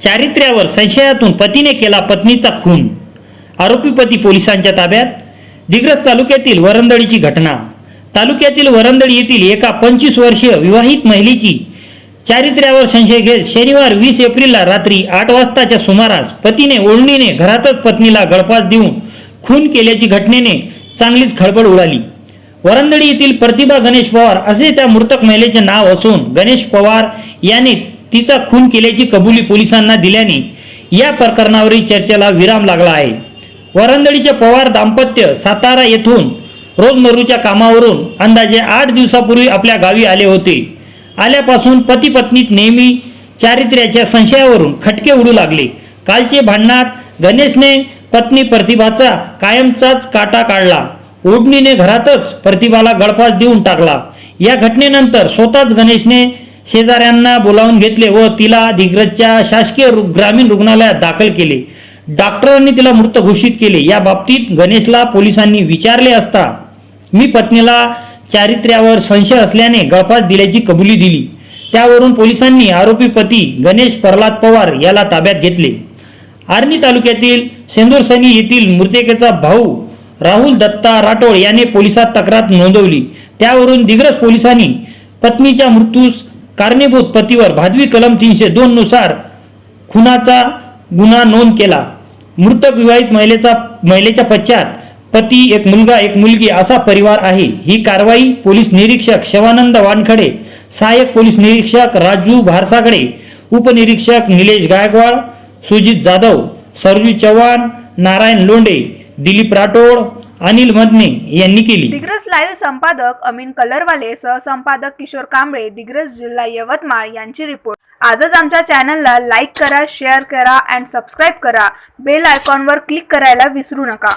चारित्र्यावर संशयातून पतीने केला पत्नीचा खून. आरोपी पती पोलिसांच्या ताब्यात. दिग्रस तालुक्यातील वरंदळीची घटना. तालुक्यातील वरंदळी येथील एका पंचवीस वर्षीय विवाहित महिलेची चारित्र्यावर संशय घेत शनिवार वीस एप्रिलला रात्री आठ वाजताच्या सुमारास पतीने ओढणीने घरातच पत्नीला गळफास देऊन खून केल्याची घटनेने चांगलीच खळबळ उडाली. वरंदळी येथील प्रतिभा गणेश पवार असे त्या मृतक महिलेचे नाव असून गणेश पवार याने तिचा खून केल्याची कबुली पोलिसांना दिल्याने या प्रकरणावरील चर्चेला विराम लागला आहे. वरंदळीचे पवार दाम्पत्य सातारा येथून रोजमरूच्या कामावरून अंदाजे आठ दिवसापूर्वी आपल्या गावी आले होते. आल्यापासून पती पत्नीत नेहमी चारित्र्याच्या संशयावरून खटके उडू लागले. कालचे भांडणात गणेशने पत्नी प्रतिभाचा कायमचाच काटा काढला. ओढणीने घरातच प्रतिभाला गळफास देऊन टाकला. या घटनेनंतर स्वतःच गणेशने शेजाऱ्यांना बोलावून घेतले व तिला दिग्रजच्या शासकीय ग्रामीण रुग्णालयात दाखल केले. डॉक्टरांनी तिला मृत घोषित केले. या बाबतीत गणेशला पोलिसांनी विचारले असता मी पत्नीला चारित्र्यावर संशय असल्याने गळफास दिल्याची कबुली दिली. त्यावरून पोलिसांनी आरोपी पती गणेश प्रल्हाद पवार याला ताब्यात घेतले. आर्णी तालुक्यातील सेंदूरसनी येथील मृतकेचा भाऊ राहुल दत्ता राठोड याने पोलिसात तक्रार नोंदवली. त्यावरून दिग्रस पोलिसांनी पत्नीच्या मृत्यूस कारणीभूत पतीवर भादवी कलम तीनशे दोन नुसार खुनाचा गुन्हा नोंद केला. मृतक विवाहित महिलेचा महिलेच्या पश्चात पती एक मुलगा एक मुलगी असा परिवार आहे. ही कारवाई पोलीस निरीक्षक शिवानंद वानखडे सहाय्यक पोलीस निरीक्षक राजू भारसाकडे उपनिरीक्षक निलेश गायकवाड सुजित जाधव सरजू चव्हाण नारायण लोंडे दिलीप राठोड अनिल मदने यांनी केली. दिग्रस लाईव्ह संपादक अमीन कलरवाले सहसंपादक किशोर कांबळे दिग्रस जिल्हा यवतमाळ यांची रिपोर्ट. आजच आमच्या चॅनलला लाईक करा शेअर करा अँड सबस्क्राईब करा. बेल आयकॉनवर क्लिक करायला विसरू नका.